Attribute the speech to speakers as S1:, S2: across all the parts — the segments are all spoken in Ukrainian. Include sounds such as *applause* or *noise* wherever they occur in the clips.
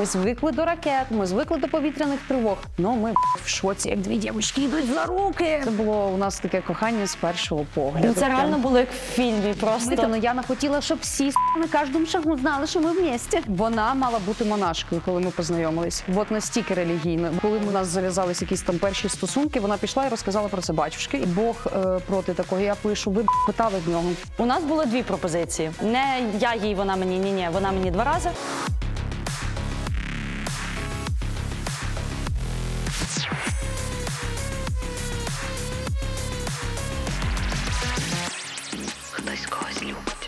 S1: Ми звикли до ракет, ми звикли до повітряних тривог. Ну ми в шоці, як дві дівчатки йдуть за руки. Це було у нас таке кохання з першого погляду.
S2: Ну, це реально було як в фільмі. Просто
S1: ну я не хотіла, щоб всі на кожному шагу знали, що ми в місті. Вона мала бути монашкою, коли ми познайомились. От настільки релігійно. Коли у нас зав'язались якісь там перші стосунки, вона пішла і розказала про це батюшки. І Бог е, проти такого. Я пишу, ви питали в нього.
S2: у нас було дві пропозиції. Не я їй, вона мені, ні, ні, вона мені два рази. you.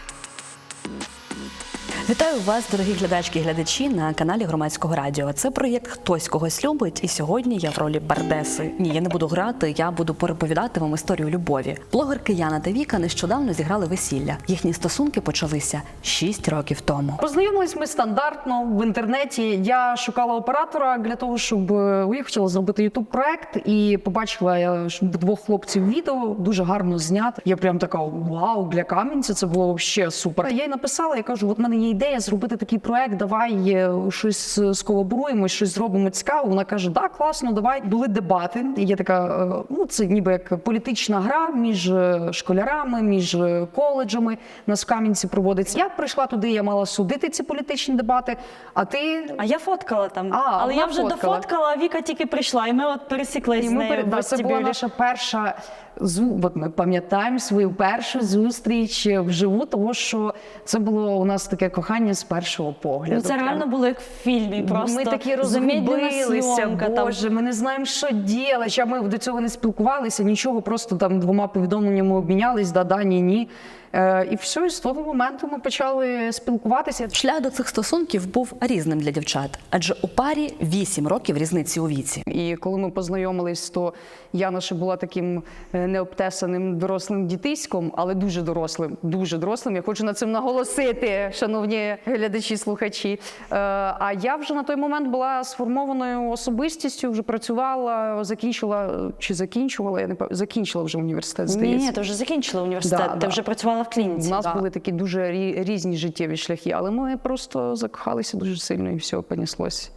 S3: Вітаю вас, дорогі глядачки і глядачі на каналі громадського радіо. Це проєкт Хтось когось любить. І сьогодні я в ролі Бардеси. Ні, я не буду грати, я буду переповідати вам історію любові. Блогерки Яна та Віка нещодавно зіграли весілля. Їхні стосунки почалися 6 років тому.
S1: Познайомились ми стандартно в інтернеті. Я шукала оператора для того, щоб е, я хотіла зробити ютуб проект і побачила що двох хлопців відео дуже гарно знято. Я прям така вау, для кам'янця це було взагалі супер. Я їй написала, я кажу: от мене є ідея зробити такий проект. Давай е, щось сколаборуємо, щось зробимо цікаво. Вона каже: Да, класно, давай. Були дебати. Є така, е, ну це ніби як політична гра між е, школярами, між коледжами. Нас в Кам'янці проводиться. Я прийшла туди, я мала судити ці політичні дебати. А ти
S2: А я фоткала там.
S1: А,
S2: Але я вже
S1: фоткала.
S2: дофоткала, а Віка тільки прийшла, і ми от пересіклися
S1: ми
S2: нею
S1: да, це була наша перша зу... От ми пам'ятаємо свою першу зустріч вживу, тому що це було у нас таке кохання з першого погляду.
S2: Ну, це
S1: Прям.
S2: реально було як в фільмі. Просто
S1: ми такі розгубилися,
S2: зйомка там.
S1: Ми не знаємо, що діяти. Ще ми до цього не спілкувалися, нічого, просто там двома повідомленнями обмінялись, да-да, ні-ні. Е, і все, і з того моменту ми почали спілкуватися.
S3: Шлях до цих стосунків був різним для дівчат, адже у парі 8 років різниці у віці.
S1: І коли ми познайомились, то Яна ще була таким е, необтесаним дорослим дітиськом, але дуже дорослим. Дуже дорослим. Я хочу на цим наголосити, шановні глядачі, слухачі. Е, А я вже на той момент була сформованою особистістю, вже працювала, закінчила чи закінчувала. Я не пам'ятаю, закінчила вже університет.
S2: Ні,
S1: Здається.
S2: ні, ти вже закінчила університет,
S1: Да,
S2: ти
S1: да.
S2: вже працювала в клініці.
S1: У нас
S2: Да.
S1: були такі дуже рі- різні життєві шляхи, але ми просто закохалися дуже сильно і все понеслось.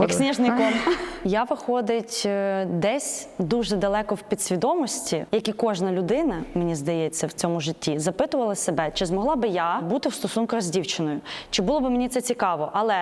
S2: Як сніжний ком. *laughs* Я виходить е, десь дуже далеко в підсвідомості, як і кожна людина, мені здається, в цьому житті запитувала себе, чи змогла би я бути в стосунках з дівчиною, чи було би мені це цікаво. Але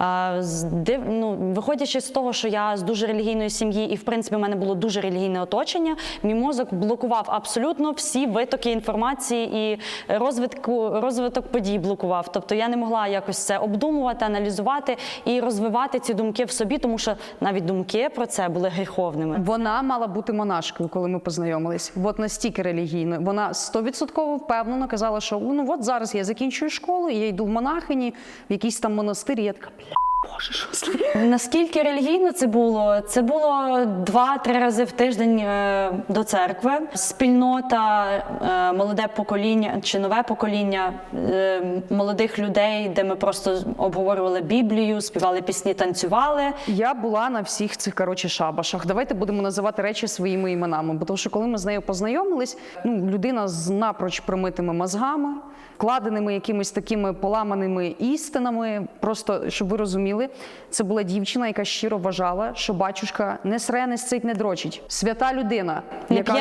S2: е, з див- ну, виходячи з того, що я з дуже релігійної сім'ї, і в принципі в мене було дуже релігійне оточення, мій мозок блокував абсолютно всі витоки інформації і розвитку розвиток подій блокував. Тобто я не могла якось це обдумувати, аналізувати і розвивати ці думки в собі, тому що навіть думки про це були гріховними.
S1: Вона мала бути монашкою, коли ми познайомились. От настільки релігійно. Вона стовідсотково впевнено казала, що ну от зараз я закінчую школу, я йду в монахині, в якийсь там монастир. І я така, бля, боже, що?
S2: Наскільки релігійно це було? Це було два-три рази в тиждень е, до церкви. Спільнота, е, молоде покоління чи нове покоління е, молодих людей, де ми просто обговорювали Біблію, співали пісні, танцювали.
S1: Я була на всіх цих коротше шабашах. Давайте будемо називати речі своїми іменами. Бо тому що коли ми з нею познайомились, ну людина з напроч промитими мозгами, вкладеними якимись такими поламаними істинами. Просто щоб ви розуміли, це була дівчина, яка щиро вважала, що батюшка не сре, не сцить, не дрочить. Свята людина.
S2: Не п'є,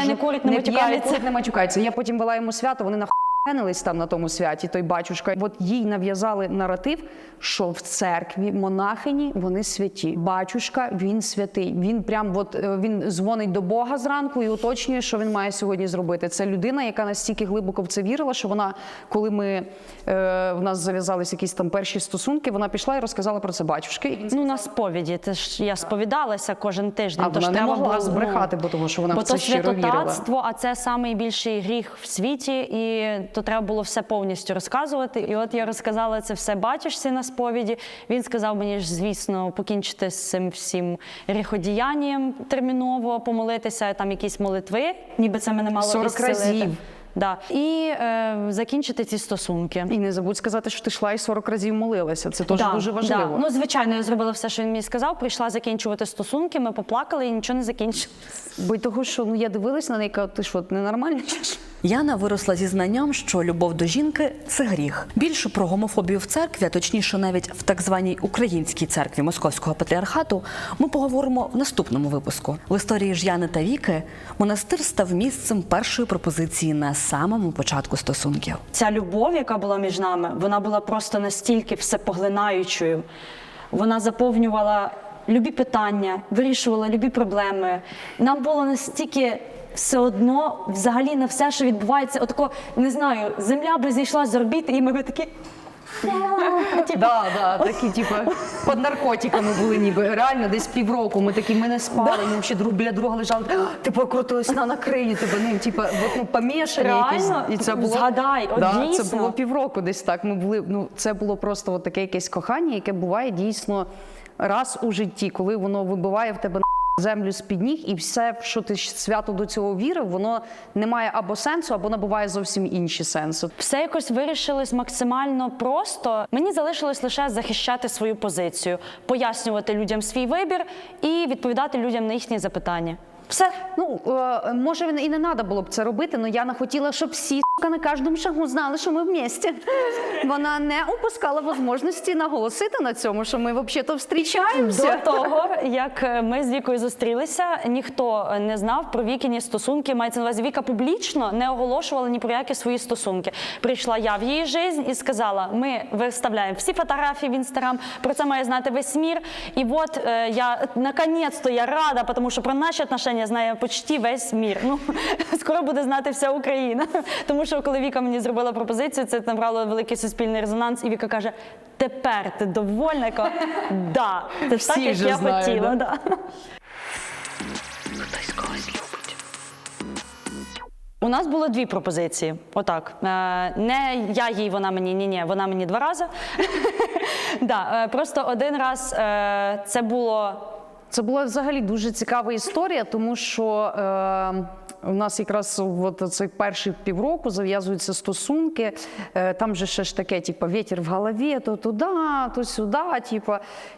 S2: не матюкається.
S1: не матюкається. Я потім вела йому свято. Вони на Генились там на тому святі, той батюшка. От їй нав'язали наратив, що в церкві монахині вони святі. Батюшка він святий. Він прям от е, він дзвонить до Бога зранку і уточнює, що він має сьогодні зробити. Це людина, яка настільки глибоко в це вірила, що вона, коли ми е, в нас зав'язались якісь там перші стосунки, вона пішла і розказала про це батюшки.
S2: Ну на сповіді. Це ж я сповідалася кожен тиждень.
S1: А
S2: тож
S1: вона не могла
S2: ну,
S1: збрехати, бо тому що вона
S2: бо
S1: в це
S2: то
S1: щиро вірила.
S2: святотатство, а це найбільший гріх в світі, і то треба було все повністю розказувати. І от я розказала це все батюшці на сповіді. Він сказав мені ж, звісно, покінчити з цим всім гріходіянням терміново, помолитися там якісь молитви, ніби це мене мало
S1: 40 разів.
S2: Да. І е, закінчити ці стосунки.
S1: І не забудь сказати, що ти йшла і 40 разів молилася. Це теж
S2: Да,
S1: дуже важливо.
S2: Да. Ну, звичайно, я зробила все, що він мені сказав. Прийшла закінчувати стосунки, ми поплакали і нічого не закінчили.
S1: Бо й того, що ну я дивилась на неї, кажу, ти що, ненормальна? чи що?
S3: Яна виросла зі знанням, що любов до жінки це гріх. Більше про гомофобію в церкві, а точніше, навіть в так званій українській церкві Московського патріархату, ми поговоримо в наступному випуску. В історії ж Яни та Віки монастир став місцем першої пропозиції на самому початку стосунків.
S2: Ця любов, яка була між нами, вона була просто настільки всепоглинаючою. Вона заповнювала любі питання, вирішувала любі проблеми. Нам було настільки. Все одно, взагалі, на все, що відбувається, отако, не знаю, земля би зійшла з орбіти, і ми би такі. *laughs*
S1: Да, да, такі, типу, під наркотиками були ніби. Реально, десь півроку ми такі, ми не спали, ми ще друг біля друга лежали. Типу, крутились на накриї, типу, ну, типу, от, ну, помішані якісь.
S2: Реально?
S1: І це було,
S2: Згадай, от
S1: да,
S2: дійсно.
S1: це було півроку десь так. Ми були, ну, це було просто от таке якесь кохання, яке буває дійсно раз у житті, коли воно вибиває в тебе землю з-під ніг, і все, що ти свято до цього вірив, воно не має або сенсу, або набуває зовсім інші сенси.
S2: Все якось вирішилось максимально просто. Мені залишилось лише захищати свою позицію, пояснювати людям свій вибір і відповідати людям на їхні запитання. Все.
S1: Ну, е, може, і не треба було б це робити, але я не хотіла, щоб всі на кожному шагу знали, що ми в місті. Вона не упускала можливості наголосити на цьому, що ми взагалі-то
S2: До того, як е, ми з Вікою зустрілися, ніхто не знав про Вікіні стосунки. Мається на увазі Віка публічно не оголошувала ні про які свої стосунки. Прийшла я в її життя і сказала: ми виставляємо всі фотографії в інстаграм. Про це має знати весь мір. І от е, я наконець-то я рада, тому що про наші отношення знає почти весь мір. Ну *laughs* скоро буде знати вся Україна. *laughs* Тому що коли Віка мені зробила пропозицію, це набрало великий суспільний резонанс. І Віка каже: тепер ти довольна? Я кажу, Да, це так, як я
S1: знають,
S2: хотіла.
S1: да?
S2: Да. У нас було дві пропозиції. Отак. Е, Не я їй, вона мені, ні, ні, вона мені два рази. *laughs* да, е, просто один раз е, це було.
S1: Це була взагалі дуже цікава історія, тому що е, у нас якраз от цей перший півроку зав'язуються стосунки. Е, там же ще ж таке, типу, вітер в голові, то туди, то сюди. Типу.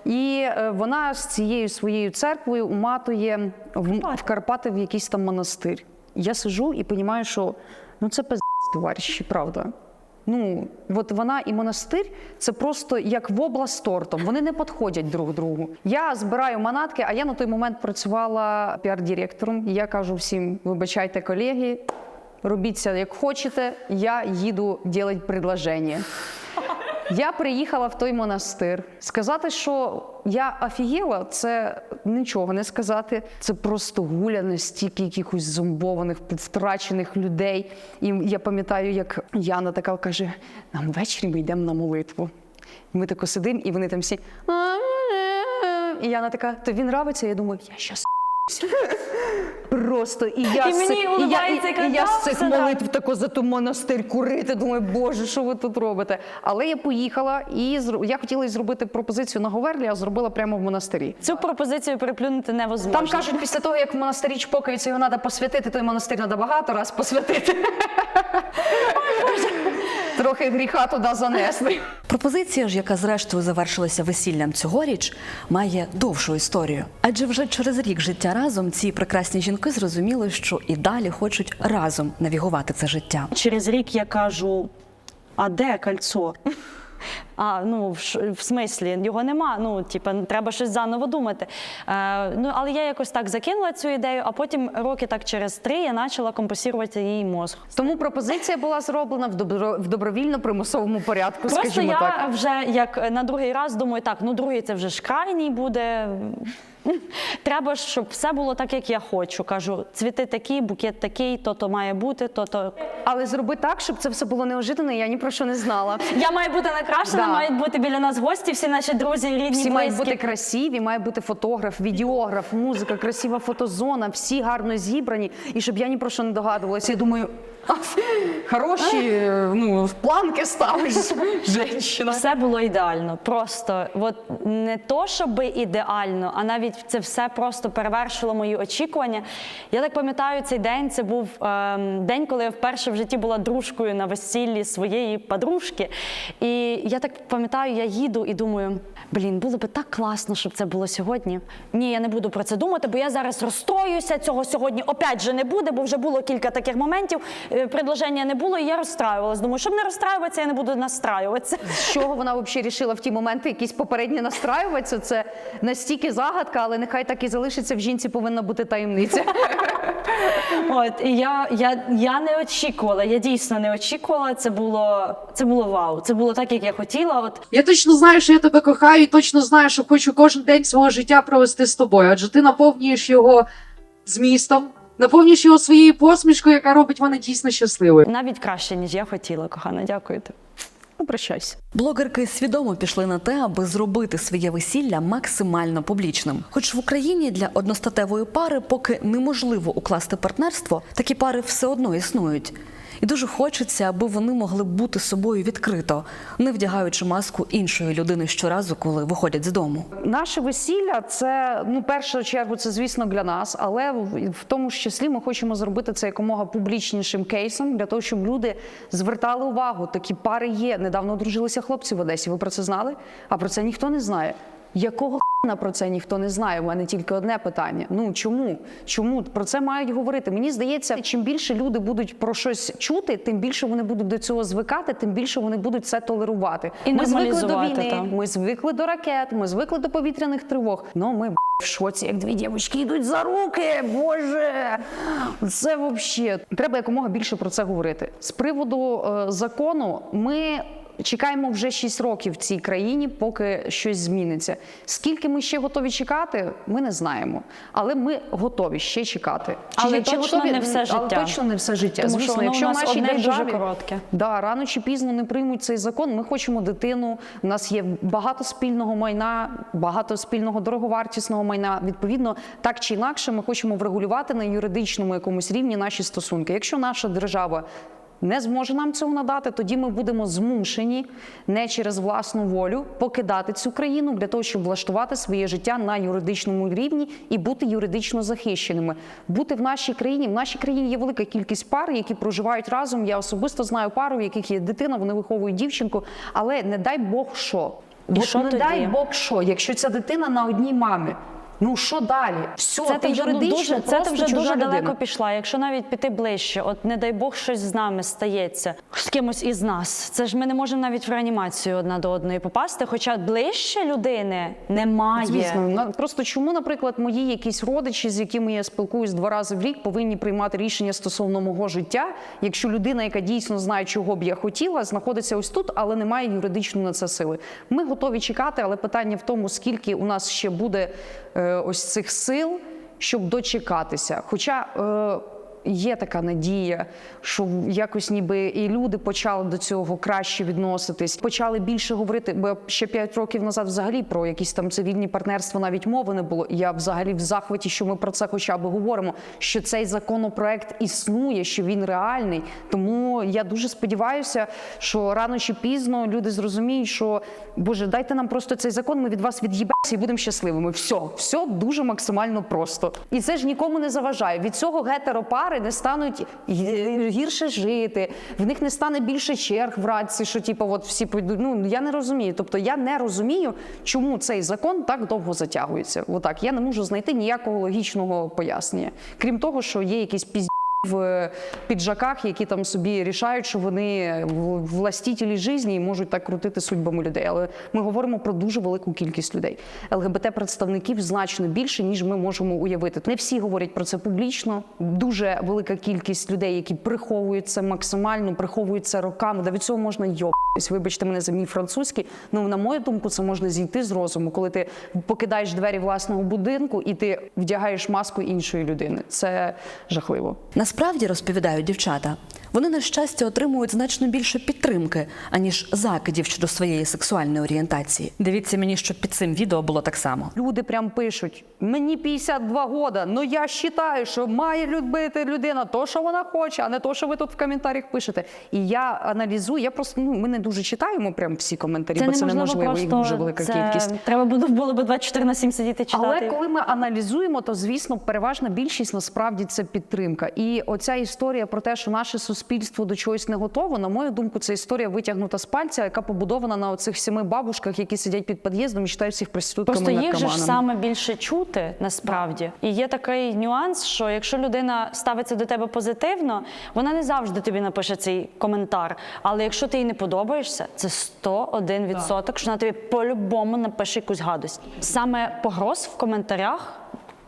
S1: І е, вона з цією своєю церквою уматує в, в Карпати в якийсь там монастир. Я сижу і розумію, що ну це пиздець, товариші, правда. Ну, от вона і монастир це просто як вобла з тортом. Вони не підходять друг другу. Я збираю манатки, а я на той момент працювала піар-директором. Я кажу всім: вибачайте, колеги, робіться як хочете. Я їду робити предложення. Я приїхала в той монастир. Сказати, що я офігела, це нічого не сказати. Це просто гуляне стільки якихось зомбованих, втрачених людей. І я пам'ятаю, як Яна така каже: нам ввечері ми йдемо на молитву. Ми тако сидимо, і вони там всі. І Яна така, тобі нравиться? Я думаю, я щас Просто і я
S2: І
S1: з
S2: мені
S1: цих- і я, і, і я з цих молитв тако за ту монастир курити. Думаю, боже, що ви тут робите? Але я поїхала і я хотіла зробити пропозицію на Говерлі, а зробила прямо в монастирі.
S2: Цю пропозицію переплюнути невозможно.
S1: Там кажуть, після того, як в монастирі чпокаються, його треба посвятити, той монастир треба багато раз посвятити. Трохи гріха туди занесли.
S3: Пропозиція ж, яка зрештою завершилася весіллям цьогоріч, має довшу історію. Адже вже через рік життя разом ці прекрасні жінки зрозуміли, що і далі хочуть разом навігувати це життя.
S2: Через рік я кажу: а де кольцо? *laughs* А, ну в, в смислі, його нема. Ну, типа, треба щось заново думати. Е, ну, але я якось так закинула цю ідею, а потім роки так через три я почала компенсувати її мозг.
S1: Тому пропозиція була зроблена в добро в добровільно-примусовому порядку,
S2: Просто
S1: скажімо
S2: я
S1: так.
S2: вже як на другий раз думаю, так, ну другий це вже ж крайній буде. *laughs* Треба, щоб все було так, як я хочу. Кажу, цвіти такі, букет такий, то-то має бути, то-то.
S1: Але зроби так, щоб це все було неожиданно, я ні про що не знала.
S2: Я маю бути накрашена,
S1: Да.
S2: мають бути біля нас гості, всі наші друзі, рідні,
S1: Всі мають бути красиві, має бути фотограф, відеограф, музика, красива фотозона, всі гарно зібрані. І щоб я ні про що не догадувалася. Я думаю, «А, *laughs* хороші ну, планки ставиш, *laughs* женщина.
S2: Все було ідеально. Просто от не то, щоб ідеально, а навіть це все просто перевершило мої очікування. Я так пам'ятаю, цей день це був ем, день, коли я вперше в житті була дружкою на весіллі своєї подружки. І я так пам'ятаю, я їду і думаю. Блін, було би так класно, щоб це було сьогодні. Ні, я не буду про це думати, бо я зараз розстроюся. Цього сьогодні опять же не буде, бо вже було кілька таких моментів. Е, предложення не було, і я розстраювалась. Думаю, щоб не розстраюватися, я не буду настраюватися.
S1: З чого вона взагалі рішила в ті моменти якісь попередні настраюватися? Це настільки загадка, але нехай так і залишиться. В жінці повинна бути таємниця.
S2: От і я, я, я не очікувала. Я дійсно не очікувала. Це було це було вау. Це було так, як я хотіла. От
S4: Я точно знаю, що я тебе кохаю, і точно знаю, що хочу кожен день свого життя провести з тобою, адже ти наповнюєш його змістом, наповнюєш його своєю посмішкою, яка робить мене дійсно щасливою.
S2: навіть краще ніж я хотіла, кохана. Дякую тобі.
S1: Ну, прощайся.
S3: Блогерки свідомо пішли на те, аби зробити своє весілля максимально публічним. Хоч в Україні для одностатевої пари поки неможливо укласти партнерство, такі пари все одно існують. І дуже хочеться, аби вони могли бути собою відкрито, не вдягаючи маску іншої людини щоразу, коли виходять з дому.
S1: Наше весілля це ну, першу чергу, це звісно для нас, але в, тому ж числі ми хочемо зробити це якомога публічнішим кейсом для того, щоб люди звертали увагу. Такі пари є. Недавно одружилися хлопці в Одесі. Ви про це знали? А про це ніхто не знає. Якого про це ніхто не знає? У мене тільки одне питання. Ну чому? Чому про це мають говорити? Мені здається, чим більше люди будуть про щось чути, тим більше вони будуть до цього звикати, тим більше вони будуть це толерувати.
S2: І
S1: ми звикли до війни,
S2: так.
S1: ми звикли до ракет, ми звикли до повітряних тривог. Ну ми б, в шоці, як дві дівчатки йдуть за руки. Боже, це взагалі треба якомога більше про це говорити. З приводу е, закону, ми. Чекаємо вже 6 років в цій країні, поки щось зміниться. Скільки ми ще готові чекати, ми не знаємо. Але ми готові ще чекати.
S2: Але точно не все
S1: Але точно не все життя.
S2: Тому що воно у
S1: якщо
S2: нас
S1: в нашій
S2: одне дуже коротке.
S1: Да, рано чи пізно не приймуть цей закон. Ми хочемо дитину. У нас є багато спільного майна, багато спільного дороговартісного майна. Відповідно, так чи інакше, ми хочемо врегулювати на юридичному якомусь рівні наші стосунки. Якщо наша держава не зможе нам цього надати, тоді ми будемо змушені не через власну волю покидати цю країну для того, щоб влаштувати своє життя на юридичному рівні і бути юридично захищеними. Бути в нашій країні. В нашій країні є велика кількість пар, які проживають разом. Я особисто знаю пару, в яких є дитина, вони виховують дівчинку, але не дай Бог що.
S2: І
S1: От
S2: що
S1: не
S2: тоді?
S1: дай Бог що, якщо ця дитина на одній мамі. Ну що далі? Все,
S2: Це
S1: ти
S2: ну,
S1: юридично
S2: дуже, це ти вже дуже
S1: людина.
S2: далеко пішла. Якщо навіть піти ближче, от не дай Бог щось з нами стається з кимось із нас. Це ж ми не можемо навіть в реанімацію одна до одної попасти. Хоча ближче людини немає.
S1: Звісно, на- просто чому, наприклад, мої якісь родичі, з якими я спілкуюсь два рази в рік, повинні приймати рішення стосовно мого життя, якщо людина, яка дійсно знає, чого б я хотіла, знаходиться ось тут, але не має юридично на це сили. Ми готові чекати, але питання в тому, скільки у нас ще буде е, ось цих сил, щоб дочекатися. Хоча. Є така надія, що якось ніби і люди почали до цього краще відноситись, почали більше говорити. Бо ще п'ять років назад взагалі про якісь там цивільні партнерства навіть мови не було. Я взагалі в захваті, що ми про це хоча б говоримо. Що цей законопроект існує, що він реальний. Тому я дуже сподіваюся, що рано чи пізно люди зрозуміють, що боже, дайте нам просто цей закон. Ми від вас від'їбемося і будемо щасливими. Все, все дуже максимально просто. І це ж нікому не заважає. Від цього гетеропари не стануть гірше жити, в них не стане більше черг в радці, що типу, от всі пойдуть. Ну я не розумію. Тобто я не розумію, чому цей закон так довго затягується. Отак я не можу знайти ніякого логічного пояснення, крім того, що є якісь пізді в піджаках, які там собі рішають, що вони в- властителі житті і можуть так крутити судьбами людей. Але ми говоримо про дуже велику кількість людей. ЛГБТ-представників значно більше, ніж ми можемо уявити. Не всі говорять про це публічно. Дуже велика кількість людей, які приховують це максимально, приховують це роками. Да від цього можна йобатись. Вибачте мене за мій французький. Ну на мою думку, це можна зійти з розуму, коли ти покидаєш двері власного будинку і ти вдягаєш маску іншої людини. Це жахливо.
S3: Насправді розповідають дівчата. Вони на щастя отримують значно більше підтримки, аніж закидів щодо своєї сексуальної орієнтації. Дивіться мені, щоб під цим відео було так само.
S1: Люди прям пишуть: мені 52 года, ну я вважаю, що має любити людина то, що вона хоче, а не то, що ви тут в коментарях пишете. І я аналізую. Я просто ну ми не дуже читаємо прям всі коментарі, бо це неможливо. Їх дуже велика
S2: це...
S1: кількість.
S2: Треба було, було б 24 на 7 сидіти читати.
S1: Але коли ми аналізуємо, то звісно, переважна більшість насправді це підтримка. І оця історія про те, що наше суспільство суспільство до чогось не готово. На мою думку, це історія витягнута з пальця, яка побудована на оцих семи бабушках, які сидять під під'їздом і читають всіх проститутками
S2: Просто їх же ж саме більше чути насправді. І є такий нюанс, що якщо людина ставиться до тебе позитивно, вона не завжди тобі напише цей коментар. Але якщо ти їй не подобаєшся, це 101%, відсоток, що вона тобі по-любому напише якусь гадость. Саме погроз в коментарях.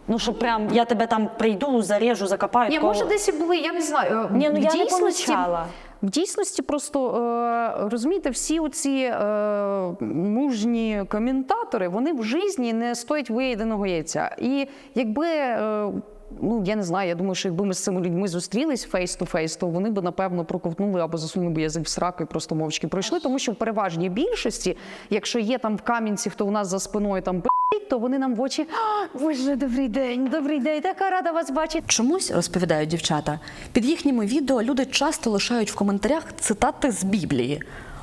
S2: Ну що прям я тебе там прийду, зарежу, закопаю.
S1: Ні, може, десь і були, я не знаю. Е,
S2: Ні, ну
S1: в
S2: я не
S1: дійсності-
S2: помічала.
S1: В дійсності просто е, розумієте, всі оці е, мужні коментатори, вони в житті не стоять виєденого яйця. І якби. Ну, я не знаю, я думаю, що якби ми з цими людьми зустрілись фейс-то фейс, то вони б напевно проковтнули або засунули б язик в сраку і просто мовчки пройшли. Тому що в переважній більшості, якщо є там в камінці, хто у нас за спиною там пи***ить, то вони нам в очі «А, Боже, добрий день, добрий день, така рада вас бачити.
S3: Чомусь розповідають дівчата. Під їхніми відео люди часто лишають в коментарях цитати з Біблії.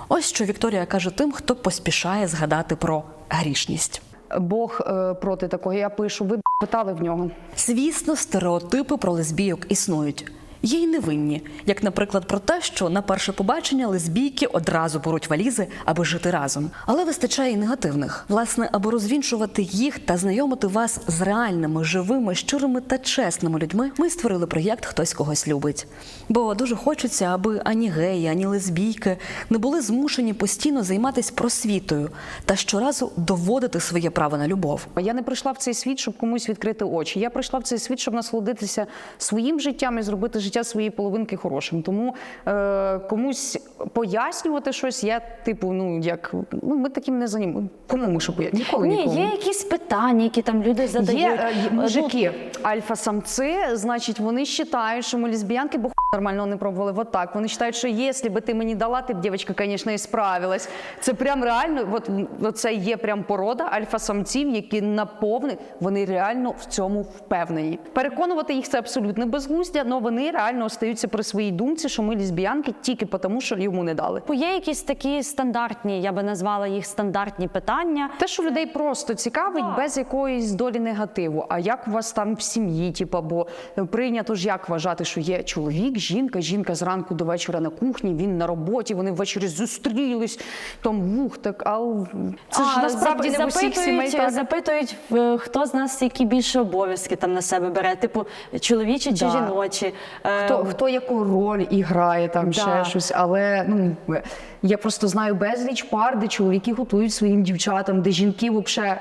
S3: Ось що Вікторія каже тим, хто поспішає згадати про грішність.
S1: Бог е, проти такого. Я пишу, ви питали в нього.
S3: Звісно, стереотипи про лесбійок існують. Є й невинні, як, наприклад, про те, що на перше побачення лесбійки одразу беруть валізи, аби жити разом. Але вистачає і негативних, власне, аби розвінчувати їх та знайомити вас з реальними, живими, щирими та чесними людьми. Ми створили проєкт Хтось когось любить. Бо дуже хочеться, аби ані геї, ані лесбійки не були змушені постійно займатися просвітою та щоразу доводити своє право на любов.
S1: Я не прийшла в цей світ, щоб комусь відкрити очі. Я прийшла в цей світ, щоб насолодитися своїм життям і зробити життя своєї половинки хорошим. Тому е, комусь пояснювати щось, я типу, ну як ну ми таким не займаємо. Кому ми що пояснюємо? Ніколи
S2: Ні,
S1: нікому.
S2: є якісь питання, які там люди задають.
S1: Є е,
S2: Ну,
S1: мужики, альфа-самці, значить, вони вважають, що ми лесбіянки, бо нормально не пробували. Вот так. Вони вважають, що якщо би ти мені дала, ти б дівчинка, звісно, і справилась. Це прям реально, от, от це є прям порода альфа-самців, які наповни, вони реально в цьому впевнені. Переконувати їх це абсолютно безглуздя, але вони реально остаються при своїй думці, що ми лесбіянки тільки тому, що йому не дали.
S2: Є якісь такі стандартні, я би назвала їх стандартні питання.
S1: Те, що людей просто цікавить без якоїсь долі негативу. А як у вас там в сім'ї? Типу, бо прийнято ж як вважати, що є чоловік, жінка, жінка зранку до вечора на кухні, він на роботі, вони ввечері зустрілись, там вух, так а це ж
S2: А,
S1: насправді не в усіх сімей так.
S2: запитують, е, хто з нас які більше обов'язки там на себе бере, типу чоловічі чи
S1: Да.
S2: жіночі.
S1: Хто, хто яку роль і грає там ще щось, але ну я просто знаю безліч пар, де чоловіки готують своїм дівчатам, де жінки взагалі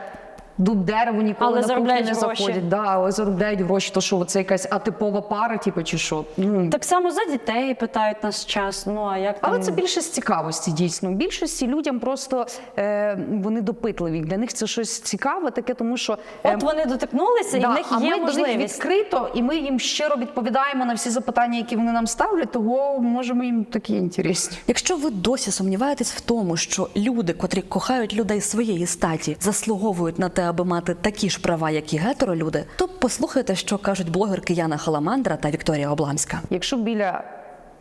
S1: дуб дерево ніколи
S2: Але
S1: на
S2: заробляють
S1: не
S2: гроші.
S1: заходять. Да, але заробляють гроші, то що це якась атипова пара, типу, чи що. Ну,
S2: Так само за дітей питають нас час. Ну а як
S1: але
S2: там?
S1: це більше з цікавості, дійсно. Більшості людям просто е, вони допитливі. Для них це щось цікаве, таке, тому що е,
S2: От вони дотикнулися, і
S1: да,
S2: в них
S1: а
S2: є
S1: ми до них відкрито, і ми їм щиро відповідаємо на всі запитання, які вони нам ставлять. Того можемо їм такі інтересні.
S3: Якщо ви досі сумніваєтесь в тому, що люди, котрі кохають людей своєї статі, заслуговують на те, аби мати такі ж права, як і гетеролюди, то послухайте, що кажуть блогерки Яна Халамандра та Вікторія Обламська.
S1: Якщо біля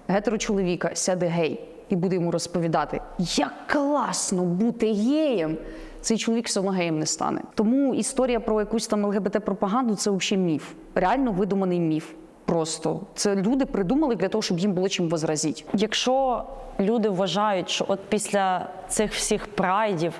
S1: гетерочоловіка сяде гей і буде йому розповідати, як класно бути геєм, цей чоловік все одно геєм не стане. Тому історія про якусь там ЛГБТ-пропаганду це взагалі міф, реально видуманий міф. Просто це люди придумали для того, щоб їм було чим возразити.
S2: Якщо люди вважають, що от після цих всіх прайдів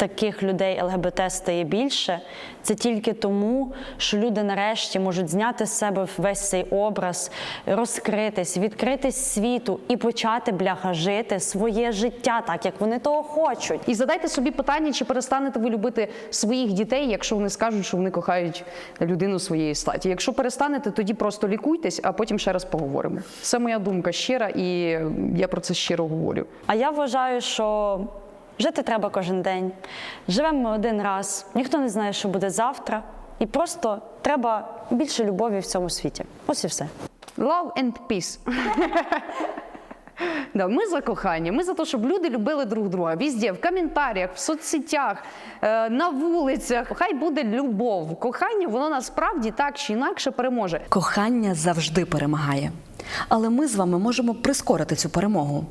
S2: таких людей ЛГБТ стає більше, це тільки тому, що люди нарешті можуть зняти з себе весь цей образ, розкритись, відкритись світу і почати бляха жити своє життя так, як вони того хочуть.
S1: І задайте собі питання, чи перестанете ви любити своїх дітей, якщо вони скажуть, що вони кохають людину своєї статі. Якщо перестанете, тоді просто лікуйтесь, а потім ще раз поговоримо. Це моя думка щира, і я про це щиро говорю.
S2: А я вважаю, що жити треба кожен день. Живемо ми один раз, ніхто не знає, що буде завтра. І просто треба більше любові в цьому світі. Ось і все.
S1: Love and peace. *laughs* Да, ми за кохання, ми за те, щоб люди любили друг друга. Візде, в коментарях, в соцсетях, е, на вулицях. Хай буде любов. Кохання, воно насправді так чи інакше переможе.
S3: Кохання завжди перемагає. Але ми з вами можемо прискорити цю перемогу.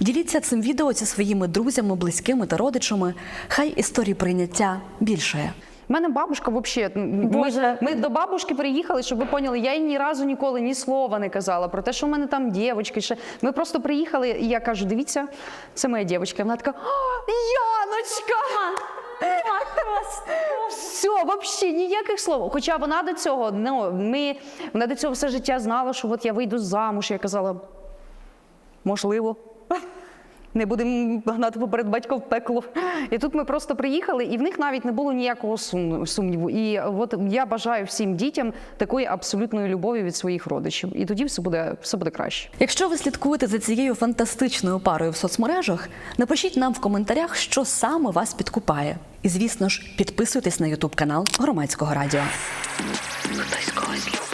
S3: Діліться цим відео зі своїми друзями, близькими та родичами. Хай історії прийняття більше.
S1: У мене бабушка взагалі.
S2: Боже.
S1: Ми, ми до бабушки приїхали, щоб ви поняли, я їй ні разу ніколи ні слова не казала про те, що в мене там дівчатки. Ще. Ми просто приїхали, і я кажу: дивіться, це моя дівчинка. Вона така: «О, Яночка! Все, взагалі ніяких слов. Хоча вона до цього, ну ми вона до цього все життя знала, що от я вийду замуж. Я казала, можливо. Не будемо гнати поперед батька в пекло. І тут ми просто приїхали, і в них навіть не було ніякого сум- сумніву. І от я бажаю всім дітям такої абсолютної любові від своїх родичів. І тоді все буде, все буде краще.
S3: Якщо ви слідкуєте за цією фантастичною парою в соцмережах, напишіть нам в коментарях, що саме вас підкупає. І звісно ж, підписуйтесь на Ютуб канал Громадського радіо.
S5: Хтось когось любить.